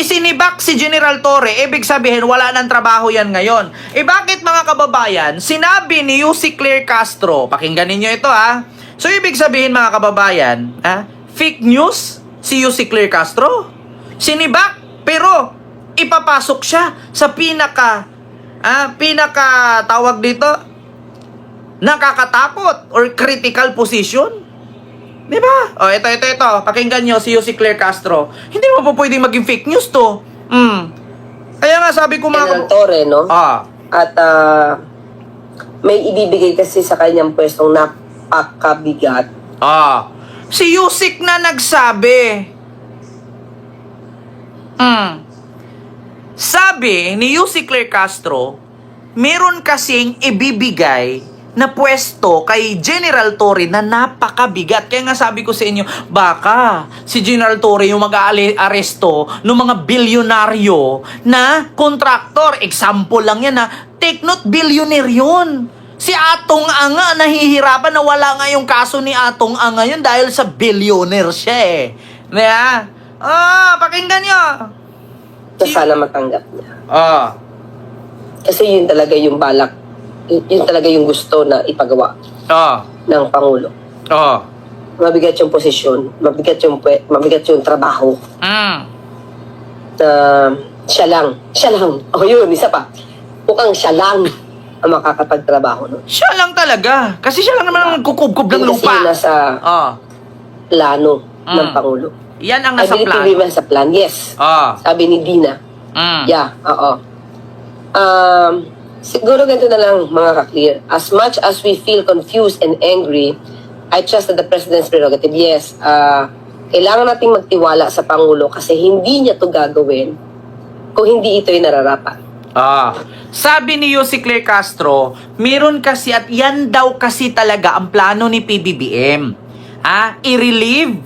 isinibak si General Torre, ibig sabihin wala ng trabaho yan ngayon. Eh bakit mga kababayan, sinabi ni Yussi Claire Castro, pakinggan ninyo ito ha. So ibig sabihin mga kababayan, ha, fake news si Yussi Claire Castro. Sinibak, pero ipapasok siya sa pinaka, ah, pinaka tawag dito, nakakatakot or critical position. Di ba? O, ito, ito, ito. Pakinggan nyo si Yussi Claire Castro. Hindi mo po pwedeng maging fake news to. Hmm. Kaya nga sabi ko mga... Kab- Torre, no? Ah. At ah, may ibibigay kasi sa kanyang pwestong napakabigat. Ah. Si Yusik na nagsabi. Hmm. Sabi ni Yussi Claire Castro, meron kasing ibibigay na pwesto kay General Torre na napakabigat. Kaya nga sabi ko sa inyo, baka si General Torre yung mag-aaresto ng mga bilyonaryo na kontraktor. Example lang yan na, take note, billionaire yun. Si Atong Anga, nahihirapan na wala nga yung kaso ni Atong Anga yun dahil sa billionaire siya eh. Diba? Ah, pakinggan nyo. Na sana matanggap niya. Ah, Kasi yun talaga yung balak. Yun, yun talaga yung gusto na ipagawa ah, ng Pangulo. ah. Mabigat yung posisyon, mabigat yung, pwe- mabigat yung trabaho. Mm. Na siya lang, siya lang. O yun, isa pa. Mukhang siya lang ang makakapagtrabaho nun. Siya lang talaga. Kasi siya lang naman ang nagkukubkob ng Yun kasi lupa. nasa Ah, plano ng Mm. Pangulo. yan ang nasa plano. to be nasa plan. Yes. Ah, Sabi ni Dina. mm. Yeah, oo. Um, siguro ganito na lang mga ka-clear. As much as we feel confused and angry, I trust that the President's prerogative. Yes, uh, kailangan nating magtiwala sa Pangulo kasi hindi niya to gagawin kung hindi ito'y nararapat. Ah, sabi ni Yossi Claire Castro, meron kasi at yan daw kasi talaga ang plano ni PBBM. Ah, i-relieve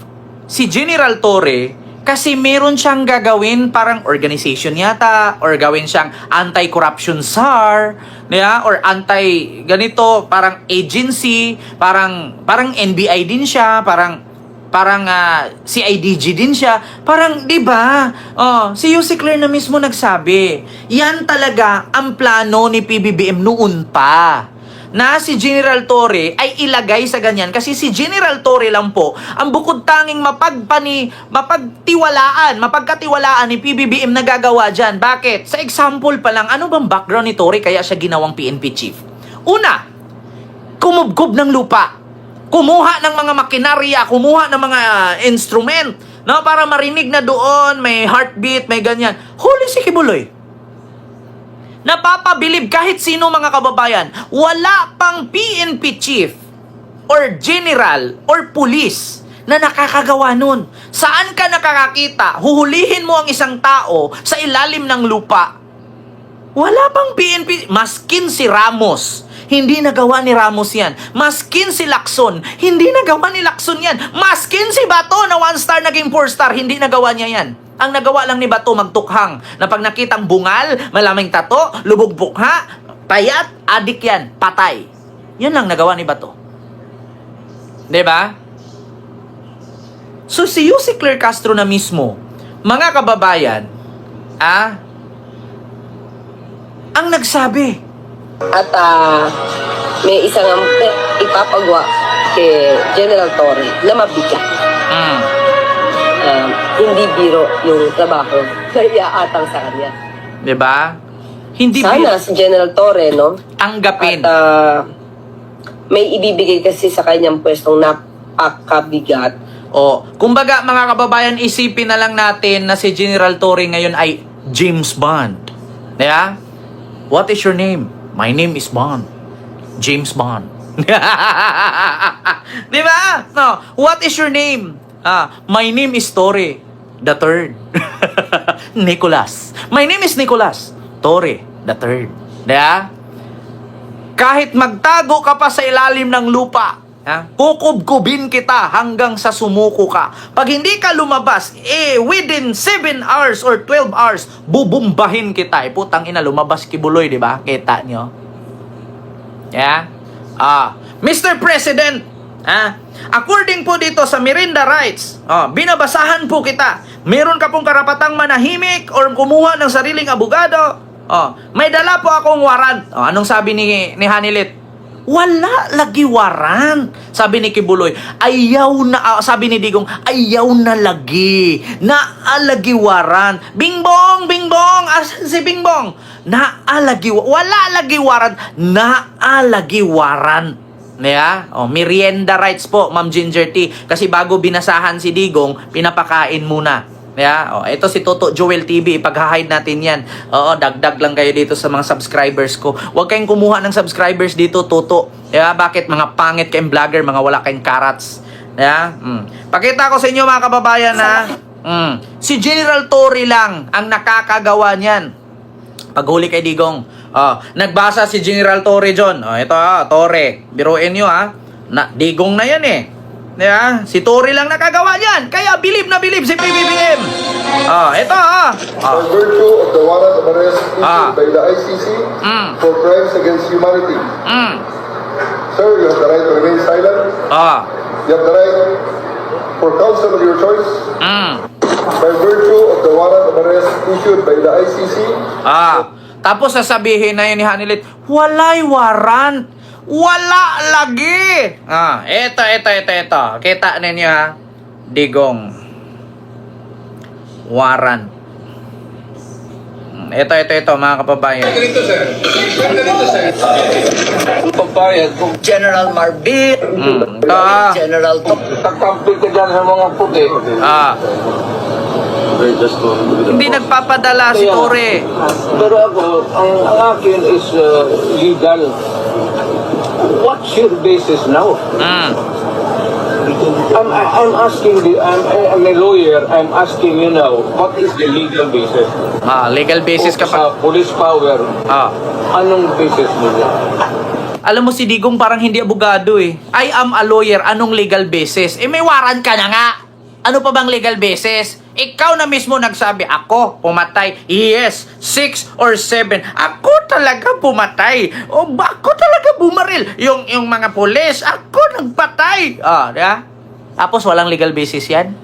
si General Torre kasi meron siyang gagawin parang organization yata or gawin siyang anti-corruption SAR, yeah? or anti ganito parang agency, parang parang NBI din siya, parang parang ah, CIDG din siya. Parang, di ba? Oh, si Yussi Claire na mismo nagsabi, yan talaga ang plano ni PBBM noon pa na si General Torre ay ilagay sa ganyan kasi si General Torre lang po ang bukod tanging mapagpani mapagtiwalaan mapagkatiwalaan ni PBBM na gagawa dyan bakit? sa example pa lang ano bang background ni Torre kaya siya ginawang PNP chief una kumubkob ng lupa kumuha ng mga makinarya, kumuha ng mga uh, instrument, no, para marinig na doon, may heartbeat, may ganyan. Huli si Kibuloy. Napapabilib kahit sino mga kababayan, wala pang PNP chief or general or police na nakakagawa nun. Saan ka nakakakita? Huhulihin mo ang isang tao sa ilalim ng lupa. Wala pang PNP, maskin si Ramos. Hindi nagawa ni Ramos yan. Maskin si Lacson, hindi nagawa ni Lacson yan. Maskin si Bato na one star naging four star, hindi nagawa niya yan. Ang nagawa lang ni Bato magtukhang na pag nakitang bungal, malaming tato, lubog bukha, payat, adik yan, patay. Yan lang nagawa ni Bato. ba? So si Yussi Claire Castro na mismo, mga kababayan, ah, ang nagsabi, At ah, may isang ampe ipapagawa kay General Torre na mabigat. mm, Um, hindi biro yung trabaho na iaatang sa kanya. 'di ba? Hindi Sana si General Torre, no? tanggapin. At ah, may ibibigay kasi sa kanyang pwestong napakabigat. O, kumbaga mga kababayan, isipin na lang natin na si General Torre ngayon ay James Bond. Yeah? What is your name? My name is Bond. James Bond. Di ba? No. What is your name? Ah, my name is Torre. The third. Nicholas. My name is Nicholas. Torre. The third. Di ba? Kahit magtago ka pa sa ilalim ng lupa, ha? kukubkubin kita hanggang sa sumuko ka. Pag hindi ka lumabas, eh, within 7 hours or 12 hours, bubumbahin kita. Eh, putang ina, lumabas kibuloy, di ba? Kita nyo? Yeah? Ah, Mr. President, ah, according po dito sa Miranda Rights, ah, binabasahan po kita. Meron ka pong karapatang manahimik or kumuha ng sariling abogado. Oh, may dala po akong warrant. Oh, anong sabi ni ni Hanilit? Wala lagi warrant. Sabi ni Kibuloy, ayaw na, ah, sabi ni Digong, ayaw na lagi. Na alagi warrant. Bingbong, bingbong, asan si Bingbong? Na alagi, wala lagi warrant. Na alagi warrant. Yeah? Oh, merienda rights po, Ma'am Ginger Tea. Kasi bago binasahan si Digong, pinapakain muna. Yeah? Oh, ito si Toto Joel TV, ipag-hide natin 'yan. Oo, dagdag lang kayo dito sa mga subscribers ko. Huwag kayong kumuha ng subscribers dito, Toto. Yeah? Bakit mga pangit kayong vlogger, mga wala kayong karats. Yeah? Mm. Pakita ko sa inyo mga kababayan na mm, si General Torre lang ang nakakagawa niyan. Paghuli kay Digong. Oh, nagbasa si General Torre John. Oh, ito ah, Torre. Biruin nyo ah. Na, Digong na yan eh. Yeah? Si Torre lang nakagawa yan. Kaya bilib na bilib si PBBM. Oh, ito ah. by Oh. virtue of the warrant of arrest issued Ah. by the ICC Mm. for crimes against humanity. Mm. Sir, you have the right to remain silent. Ah. You have the right for counsel of your choice. Mm. By virtue of the warrant of arrest issued by the ICC Ah. Tapos sasabihin na yun ni Hanilit, walay warrant. Wala lagi. Ah, eto, eto, eto, eto. Kita ninyo ha. Digong. Warrant. Hmm, Ito, ito, ito, mga kababayan. Ganito, sir. Ganito, sir. Pagbayad kung General Marbit, Hmm, ito ah. General Tok. kakampi ka dyan sa mga puti. Ah. Hindi nagpapadala si Tore. Pero ako, ang, ang akin is uh, legal. What's your basis now? Mm. I'm, I'm asking, the, I'm, I'm a lawyer, I'm asking you now, what is the legal basis? Ah, legal basis Sa kapag... police power, Ah. anong basis mo dyan? Alam mo si Digong parang hindi abogado eh. I am a lawyer. Anong legal basis? Eh may warrant ka na nga. Ano pa bang legal basis? Ikaw na mismo nagsabi, ako pumatay. Yes, six or seven. Ako talaga pumatay. O ako talaga bumaril? Yung, yung mga pulis, ako nagpatay. Ah, di ba? Tapos walang legal basis yan.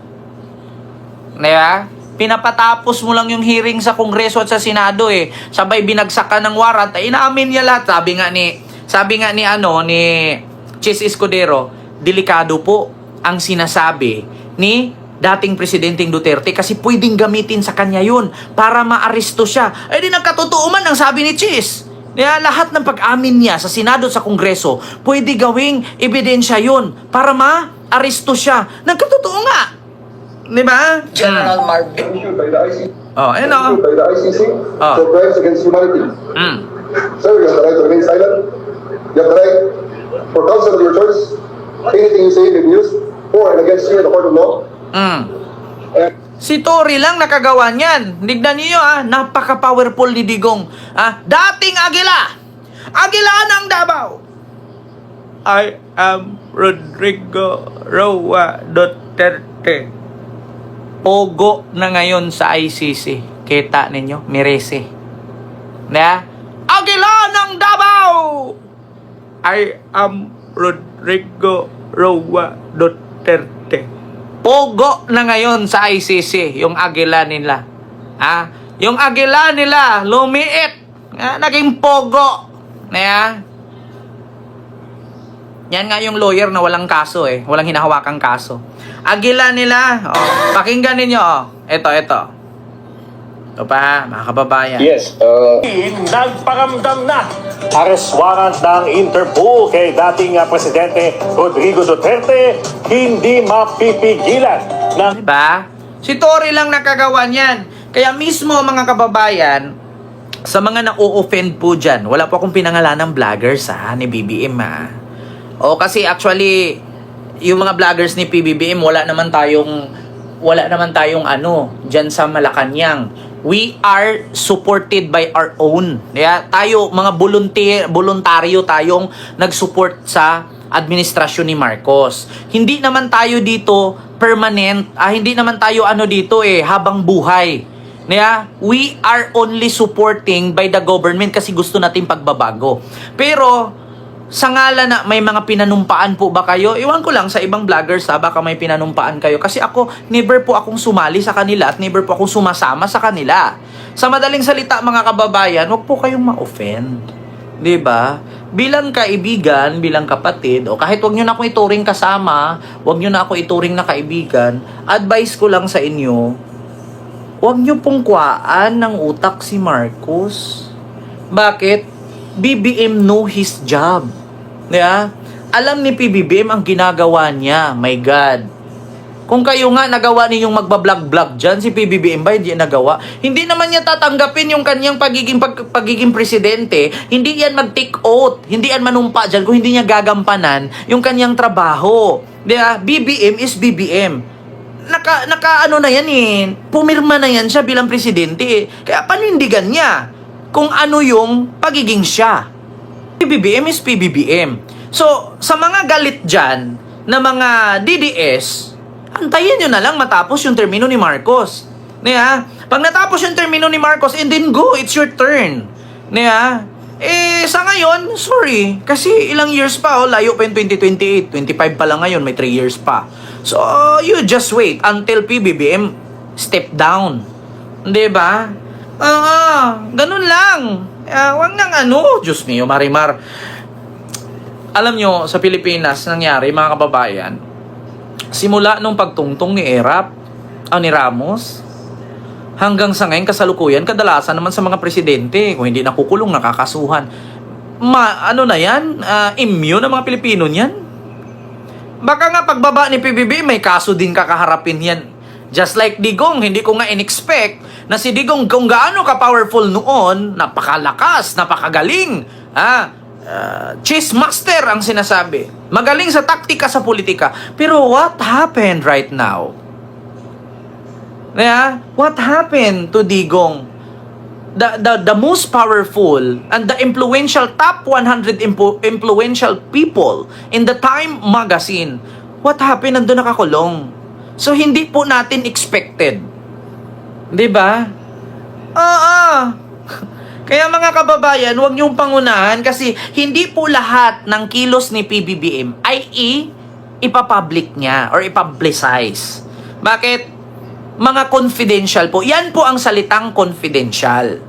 Di ba? Pinapatapos mo lang yung hearing sa Kongreso at sa Senado eh. Sabay binagsakan ng warrant. Ay, inaamin niya lahat. Sabi nga ni, sabi nga ni ano, ni Chis Escudero, delikado po ang sinasabi ni dating Presidenteng Duterte kasi pwedeng gamitin sa kanya yun para maaresto siya. Eh di nagkatotoo man ang sabi ni Chis. Kaya lahat ng pag-amin niya sa Senado sa Kongreso, pwede gawing ebidensya yun para ma-aresto siya. Nagkatotoo nga. Di ba? General the ICC, Oh, ayun o. by the ICC Ah. for crimes against humanity. Mm. Sir, you have the right to remain silent. You have the right for counsel of your choice. Anything you say may be used for and against you in the court of law. Mm. And Si Tori lang nakagawa niyan. Tignan niyo ah, napaka-powerful ni Digong. Ah, dating Agila. Agila ng Davao. I am Rodrigo Roa Duterte. Pogo na ngayon sa ICC. Kita ninyo, Mirese. Na? Agila ng Davao! I am Rodrigo Roa Duterte. Pogo na ngayon sa ICC, yung agila nila. Ha? Yung agila nila, lumiit. Ha? Naging pogo. Ha? Yan nga yung lawyer na walang kaso eh. Walang hinahawakang kaso. Agila nila, oh, pakinggan ninyo, oh. Ito, ito. Ito pa mga kababayan. Yes, uh, Nagparamdam na arrest warrant ng Interpol kay dating ah, Presidente Rodrigo Duterte hindi mapipigilan ng Diba? Si Tori lang nakagawa niyan. Kaya mismo mga kababayan, sa mga na-offend po dyan, wala po akong pinangalan ng vloggers ha, ni BBM ha. O kasi actually, yung mga vloggers ni PBBM, wala naman tayong, wala naman tayong ano, dyan sa Malacanang. We are supported by our own. Kaya tayo, mga volunteer, voluntaryo tayong nag-support sa administrasyon ni Marcos. Hindi naman tayo dito permanent, ah, hindi naman tayo ano dito eh, habang buhay. Kaya, we are only supporting by the government kasi gusto natin pagbabago. Pero, sa ngalan na may mga pinanumpaan po ba kayo? Iwan ko lang sa ibang vloggers ha, baka may pinanumpaan kayo. Kasi ako, never po akong sumali sa kanila at never po akong sumasama sa kanila. Sa madaling salita mga kababayan, huwag po kayong ma-offend. ba? Bilang kaibigan, bilang kapatid, o kahit wag nyo na ako ituring kasama, wag nyo na ako ituring na kaibigan, advice ko lang sa inyo, wag nyo pong kuwaan ng utak si Marcos. Bakit? BBM know his job. Diba? Alam ni PBBM ang ginagawa niya. My God. Kung kayo nga nagawa ninyong magbablog-blog dyan, si PBBM ba hindi nagawa? Hindi naman niya tatanggapin yung kanyang pagiging, pag, pagiging presidente. Hindi yan mag-take oath. Hindi yan manumpa dyan kung hindi niya gagampanan yung kanyang trabaho. Diba? BBM is BBM. Naka, naka ano na yan eh. Pumirma na yan siya bilang presidente eh. Kaya panindigan niya kung ano yung pagiging siya. PBBM is PBBM. So, sa mga galit dyan na mga DDS, antayin nyo na lang matapos yung termino ni Marcos. Niya? Pag natapos yung termino ni Marcos, and then go, it's your turn. Niya? Eh, sa ngayon, sorry. Kasi ilang years pa, oh, layo pa yung 2028. 25 pa lang ngayon, may 3 years pa. So, you just wait until PBBM step down. Di ba? Oo, ganun lang. Uh, wag nang ano, Diyos mio, Marimar. Alam nyo, sa Pilipinas, nangyari, mga kababayan, simula nung pagtungtong ni Erap, o ni Ramos, hanggang sa ngayon, kasalukuyan, kadalasan naman sa mga presidente, kung hindi nakukulong, nakakasuhan. Ma, ano na yan? Ah, immune ng mga Pilipino niyan? Baka nga pagbaba ni PBB, may kaso din kakaharapin yan. Just like Digong, hindi ko nga in-expect na si Digong kung gaano ka-powerful noon, napakalakas, napakagaling. Ah, uh, chess master ang sinasabi. Magaling sa taktika sa politika. Pero what happened right now? Yeah? What happened to Digong? The, the, the most powerful and the influential top 100 impo- influential people in the Time magazine. What happened? Nandun nakakulong. So, hindi po natin expected. Di ba? Oo. Kaya mga kababayan, huwag niyong pangunahan kasi hindi po lahat ng kilos ni PBBM ay i ipapublic niya or ipublicize. Bakit? Mga confidential po. Yan po ang salitang confidential.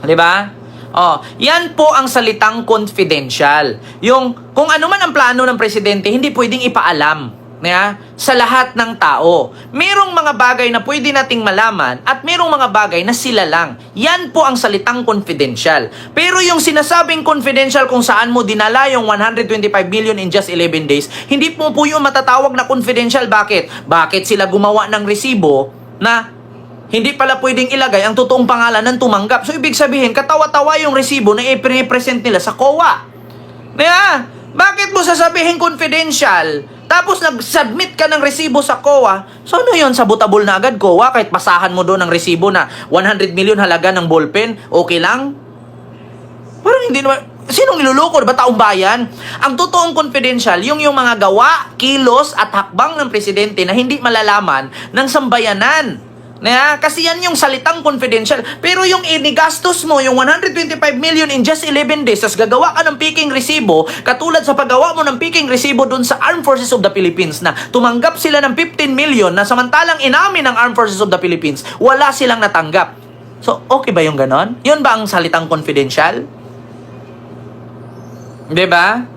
Di ba? Oh, yan po ang salitang confidential. Yung kung ano man ang plano ng presidente, hindi pwedeng ipaalam niya sa lahat ng tao. Merong mga bagay na pwede nating malaman at merong mga bagay na sila lang. Yan po ang salitang confidential. Pero yung sinasabing confidential kung saan mo dinala yung 125 million in just 11 days, hindi po po yung matatawag na confidential. Bakit? Bakit sila gumawa ng resibo na hindi pala pwedeng ilagay ang totoong pangalan ng tumanggap. So, ibig sabihin, katawa-tawa yung resibo na i-present nila sa COA. Kaya, bakit mo sasabihin confidential? Tapos nag-submit ka ng resibo sa COA. So ano yun? Sabutabol na agad COA kahit basahan mo doon ng resibo na 100 million halaga ng ballpen. Okay lang? Parang hindi naman... Sinong niluloko? Ba taong bayan? Ang totoong confidential, yung yung mga gawa, kilos at hakbang ng presidente na hindi malalaman ng sambayanan. Na, kasi yan yung salitang confidential. Pero yung inigastos mo, yung 125 million in just 11 days, tas gagawa ka ng peking resibo, katulad sa paggawa mo ng peking resibo dun sa Armed Forces of the Philippines na tumanggap sila ng 15 million na samantalang inamin ng Armed Forces of the Philippines, wala silang natanggap. So, okay ba yung ganon? Yun ba ang salitang confidential? Ba?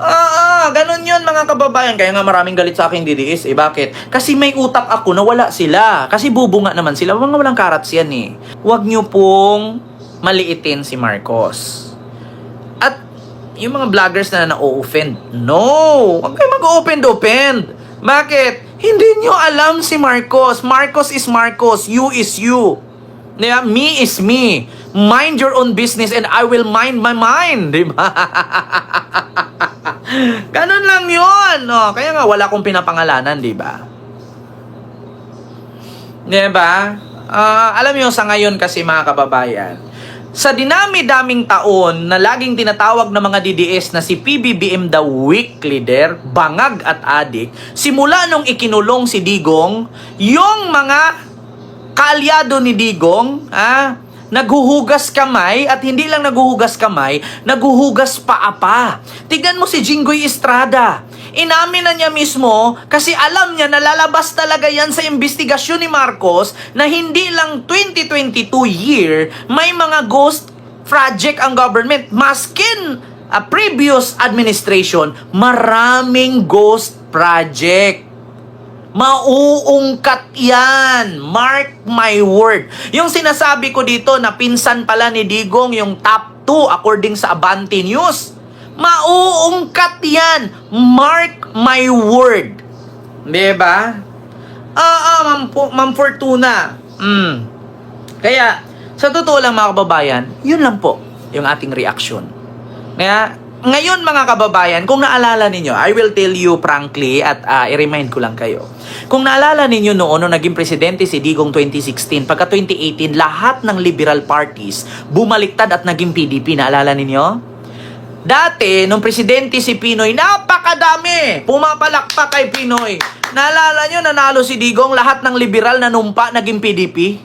Ah, ganun yun mga kababayan. Kaya nga maraming galit sa akin DDS. Eh, bakit? Kasi may utak ako na wala sila. Kasi bubunga naman sila. Mga walang karats yan eh. Huwag nyo pong maliitin si Marcos. At yung mga vloggers na na-offend, no! Huwag kayo mag-offend-offend. Bakit? Hindi nyo alam si Marcos. Marcos is Marcos. You is you. Yeah, me is me. Mind your own business and I will mind my mind. Di ba? Ganun lang yun. No? Kaya nga wala akong pinapangalanan, di ba? Di ba? Ah, alam niyo sa ngayon kasi mga kababayan, sa dinami-daming taon na laging tinatawag ng mga DDS na si PBBM the weak leader, bangag at adik, simula nung ikinulong si Digong, yung mga kaalyado ni Digong, ah, naghuhugas kamay at hindi lang naghuhugas kamay, naghuhugas paapa. Tignan mo si Jinggoy Estrada. Inamin na niya mismo kasi alam niya na lalabas talaga yan sa investigasyon ni Marcos na hindi lang 2022 year may mga ghost project ang government. Maskin a previous administration, maraming ghost project. Mauungkat yan. Mark my word. Yung sinasabi ko dito na pinsan pala ni Digong yung top 2 according sa Abante News. Mauungkat yan. Mark my word. Diba? Ah, ah, Ma'am, Ma'am Fortuna. Mm. Kaya, sa totoo lang mga kababayan, yun lang po yung ating reaction. Kaya, ngayon mga kababayan, kung naalala ninyo, I will tell you frankly at ah, i-remind ko lang kayo. Kung naalala ninyo noon nung naging presidente si Digong 2016, pagka 2018, lahat ng liberal parties bumaliktad at naging PDP. Naalala ninyo? Dati, nung presidente si Pinoy, napakadami! Pumapalakpak kay Pinoy. Naalala nyo, nanalo si Digong, lahat ng liberal na numpa naging PDP?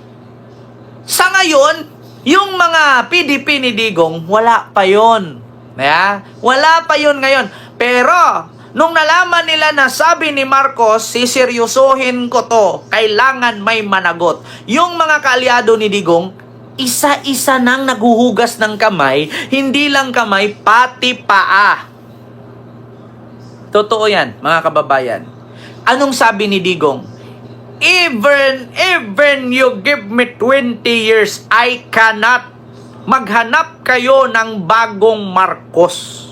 Sa ngayon, yung mga PDP ni Digong, wala pa yon. Yeah? Wala pa yon ngayon. Pero, nung nalaman nila na sabi ni Marcos, siseryosohin ko to, kailangan may managot. Yung mga kaalyado ni Digong, isa-isa nang naguhugas ng kamay, hindi lang kamay, pati paa. Totoo yan, mga kababayan. Anong sabi ni Digong? Even, even you give me 20 years, I cannot maghanap kayo ng bagong Marcos.